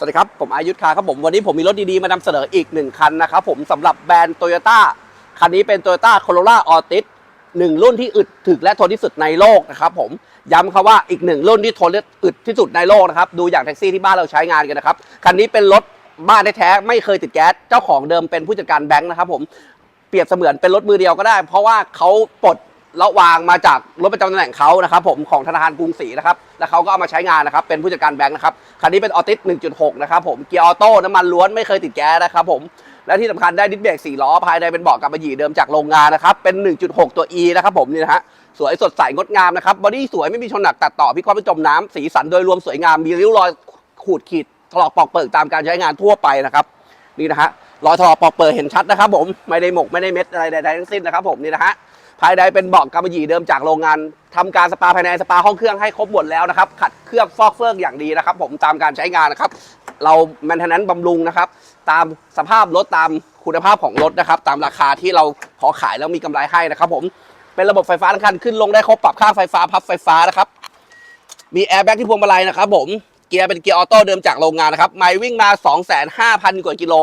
สวัสดีครับ ผมอายุทธคาครับผม วันนี้ผมมีรถดีๆ มานำเสนออีกหนึ่งคันนะครับผมสำหรับแบรนด์โตโยต้าคันนี้เป็น Toyota Corolla Altis หนึ่งรุ่นที่อึดถึกและทนที่สุดในโลกนะครับผมย้ำครับว่าอีกหนึ่งรุ่นที่ทนและอึดที่สุดในโลกนะครับดูอย่างแท็กซี่ที่บ้านเราใช้งานกันนะครับคันนี้เป็นรถบ้านแท้ๆไม่เคยติดแก๊สเจ้าของเดิมเป็นผู้จัดการแบงค์นะครับผมเปรียบเสมือนเป็นรถมือเดียวก็ได้ เพราะว่าเขาปลด ละวางมาจากรถประจำตำแหน่งเขานะครับผมของธนาคารกรุงศรีนะครับแล้วเขาก็เอามาใช้งานนะครับเป็นผู้จัดการแบงค์นะครับคันนี้เป็นออติส 1.6 นะครับผมเกียร์ออโต้น้ำมันล้วนไม่เคยติดแก๊สนะครับผมและที่สำคัญได้ดิสเบรก4ล้อภายในเป็นเบาะกับมะหยี่เดิมจากโรงงานนะครับเป็น 1.6 ตัว E นะครับผมนี่นะฮะสวยสดใสงดงามนะครับบอดี้สวยไม่มีชนหนักตัดต่อพิคราะห์ไม่จมน้ำสีสันโดยรวมสวยงามมีริ้วรอยขูดขีดถลอกปอกเปิกตามการใช้งานทั่วไปนะครับนี่นะฮะรอยถลอกปอกเปิกเห็นชัดนะครับผมไม่ได้หมกไม่ได้เม็ดอะไรใดๆทั้งสิ้นนะครับผมนี่นะฮะ ภายในเป็นเบาะกำมะหยี่เดิมจากโรงงานทำการสปาภายในสปาห้องเครื่องให้ครบหมดแล้วนะครับ ขัดเคลือบฟอกเฟือกอย่างดีนะครับ ผมตามการใช้งานนะครับ เราแมนเทนแนนบำรุงนะครับ ตามสภาพรถตามคุณภาพของรถนะครับ ตามราคาที่เราพอขายแล้วมีกำไรให้นะครับ ผมเป็นระบบไฟฟ้าทั้งคันขึ้นลงได้ครบปรับค่าไฟฟ้าพับไฟฟ้านะครับ มีแอร์แบ็กที่พวงมาลัยนะครับ ผมเกียร์เป็นเกียร์ออโต้เดิมจากโรงงานนะครับ ไมล์วิ่งมา 25,000 กว่ากิโล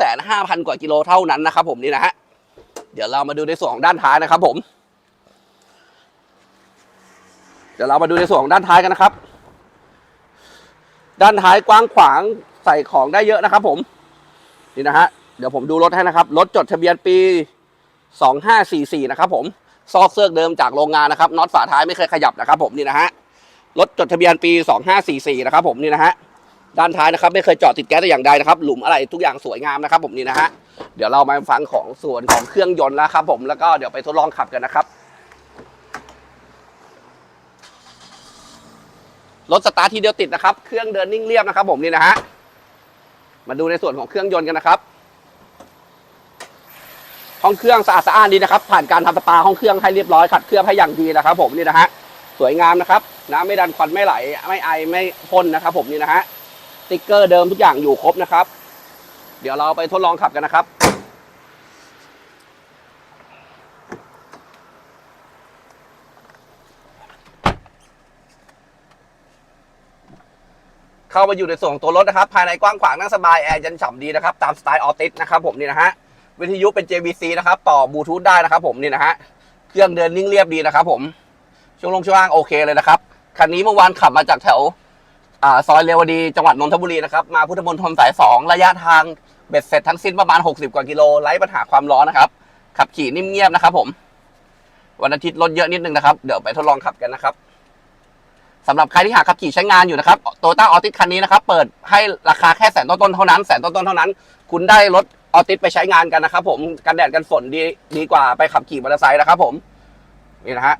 25,000 กว่ากิโลเท่านั้นนะครับผมนี่นะฮะ เดี๋ยวเรามาดูในส่วนของด้านท้ายนะครับผม เดี๋ยวเรามาดูในส่วนของด้านท้ายกันนะครับ ด้านท้ายกว้างขวางใส่ของได้เยอะนะครับ ผม นี่นะฮะ เดี๋ยวผมดูรถให้นะครับ รถจดทะเบียนปี2544นะครับ ผม ซอกเสื้อเดิมจากโรงงานนะครับน็อตฝาท้ายไม่เคยขยับนะครับ ผมนี่นะฮะ รถจดทะเบียนปี2544นะครับ ผมนี่นะฮะ ด้านท้ายนะครับไม่เคยจอดติดแก๊สแต่อย่างใดนะครับ หลุมอะไรทุกอย่างสวยงามนะครับผมนี่นะฮะเดี๋ยวเรามาฟังของส่วนของเครื่องยนต์แล้วครับผมแล้วก็เดี๋ยวไปทดลองขับกันนะครับรถสตาร์ททีเดียวติดนะครับ เครื่องเดินนิ่งเรียบนะครับ ผมนี่นะฮะมาดูในส่วนของเครื่องยนต์กันนะครับห้องเครื่องสะอาดสะอ้านดีนะครับ ผ่านการทำสปาห้องเครื่องให้เรียบร้อยขัดเคลือบให้อย่างดีนะครับ ผมนี่นะฮะสวยงามนะครับน้ำไม่ดันควันไม่ไหล ไม่ไอไม่พ่นนะครับ ผมนี่นะฮะ ติ๊กเกอร์เดิมทุกอย่างอยู่ครบนะครับ เดี๋ยวเราไปทดลองขับกันนะครับเข้ามาอยู่ในส่วนของตัวรถนะครับ ภายในกว้างขวางนั่งสบาย แอร์ยันฉ่ำดีนะครับ ตามสไตล์ออติสนะครับผมนี่นะฮะ วิทยุเป็น JVC นะครับ ต่อบลูทูธได้นะครับผมนี่นะฮะ เครื่องเดินนิ่งเรียบดีนะครับผม ช่วงลงช่วงล่างโอเคเลยนะครับ คันนี้เมื่อวานขับมาจากแถว อ่าซอยเรวดีจังหวัดนนทบุรีนะครับมาพุทธมณฑลสายสองระยะทางเบ็ดเสร็จทั้งสิ้นประมาณ 60 กว่ากิโลไร้ปัญหาความร้อนนะครับ ขับขี่นิ่มเงียบนะครับผม วันอาทิตย์รถเยอะนิดนึงนะครับ เดี๋ยวไปทดลองขับกันนะครับสำหรับใครที่หาขับขี่ใช้งานอยู่นะครับโตโยต้าออติสคันนี้นะครับ เปิดให้ราคาแค่แสนต้นๆเท่านั้นแสนต้นๆเท่านั้น คุณได้รถออติสไปใช้งานกันนะครับ ผมกันแดดกันฝนดีดีกว่าไปขับขี่มอเตอร์ไซค์นะครับ ผมนี่นะฮะ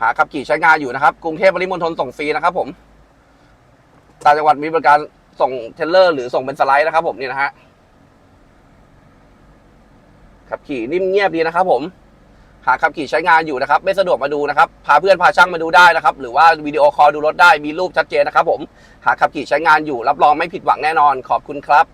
หาขับขี่ใช้งานอยู่นะครับ กรุงเทพปริมณฑลส่งฟรีนะครับ ผมต่างจังหวัดมีบริการส่งเทเลอร์ หรือส่งเป็นสไลด์นะครับ ผมนี่นะฮะขับขี่นิ่มเงียบดีนะครับ ผมหากขับขี่ใช้งานอยู่นะครับ ไม่สะดวกมาดูนะครับ พาเพื่อนพาช่างมาดูได้นะครับ หรือว่าวิดีโอคอลดูรถได้มีรูปชัดเจนนะครับ ผมหากขับขี่ใช้งานอยู่รับรองไม่ผิดหวังแน่นอนขอบคุณครับ